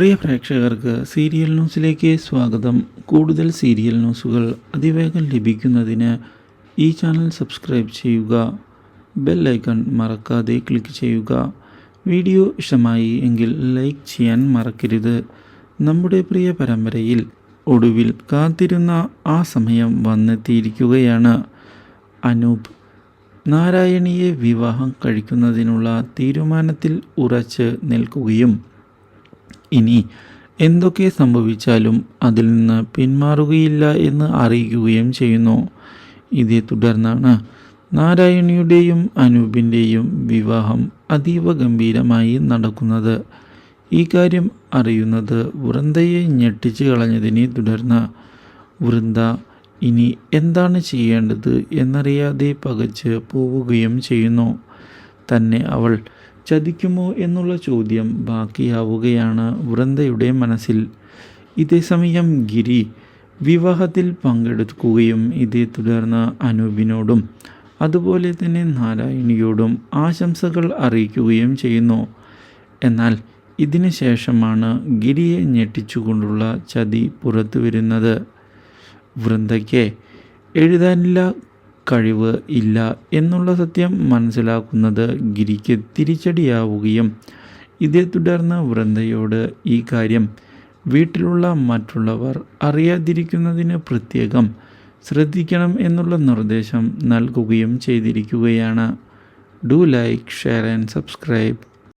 പ്രിയ പ്രേക്ഷകർക്ക് സീരിയൽ ന്യൂസിലേക്ക് സ്വാഗതം. കൂടുതൽ സീരിയൽ ന്യൂസുകൾ അതിവേഗം ലഭിക്കുന്നതിന് ഈ ചാനൽ സബ്സ്ക്രൈബ് ചെയ്യുക. ബെൽ ഐക്കൺ മറക്കാതെ ക്ലിക്ക് ചെയ്യുക. വീഡിയോ ഇഷ്ടമായി എങ്കിൽ ലൈക്ക് ചെയ്യാൻ മറക്കരുത്. നമ്മുടെ പ്രിയ പരമ്പരയിൽ ഒടുവിൽ കാത്തിരുന്ന ആ സമയം വന്നെത്തിയിരിക്കുകയാണ്. അനൂപ് നാരായണിയെ വിവാഹം കഴിക്കുന്നതിനുള്ള തീരുമാനത്തിൽ ഉറച്ച് നിൽക്കുകയും ഇനി എന്തൊക്കെ സംഭവിച്ചാലും അതിൽ നിന്ന് പിന്മാറുകയില്ല എന്ന് അറിയിക്കുകയും ചെയ്യുന്നു. ഇതേ തുടർന്നാണ് നാരായണിയുടെയും അനൂപിന്റെയും വിവാഹം അതീവ ഗംഭീരമായി നടക്കുന്നത്. ഈ കാര്യം അറിയുന്നത് വൃന്ദയെ ഞെട്ടിച്ചു കളഞ്ഞതിനെ തുടർന്ന് വൃന്ദ ഇനി എന്താണ് ചെയ്യേണ്ടത്? എന്നറിയാതെ പകച്ച് പോവുകയും ചെയ്യുന്നു. തന്നെ അവൾ ചതിക്കുമോ എന്നുള്ള ചോദ്യം ബാക്കിയാവുകയാണ് വൃന്ദയുടെ മനസ്സിൽ. ഇതേസമയം ഗിരി വിവാഹത്തിൽ പങ്കെടുക്കുകയും ഇതേ തുടർന്ന് അനൂപിനോടും അതുപോലെ തന്നെ നാരായണിയോടും ആശംസകൾ അറിയിക്കുകയും ചെയ്യുന്നു. എന്നാൽ ഇതിന് ശേഷമാണ് ഗിരിയെ ഞെട്ടിച്ചുകൊണ്ടുള്ള ചതി പുറത്തു വരുന്നത് വൃന്ദയ്ക്ക് എഴുതാനില്ല കഴിവ് ഇല്ല എന്നുള്ള സത്യം മനസ്സിലാക്കുന്നത് ഗിരിക്ക് തിരിച്ചടിയാവുകയും ഇതേ തുടർന്ന് വൃന്ദയോട് ഈ കാര്യം വീട്ടിലുള്ള മറ്റുള്ളവർ അറിയാതിരിക്കുന്നതിന് പ്രത്യേകം ശ്രദ്ധിക്കണം എന്നുള്ള നിർദ്ദേശം നൽകുകയും ചെയ്തിരിക്കുകയാണ്. Do like share and subscribe.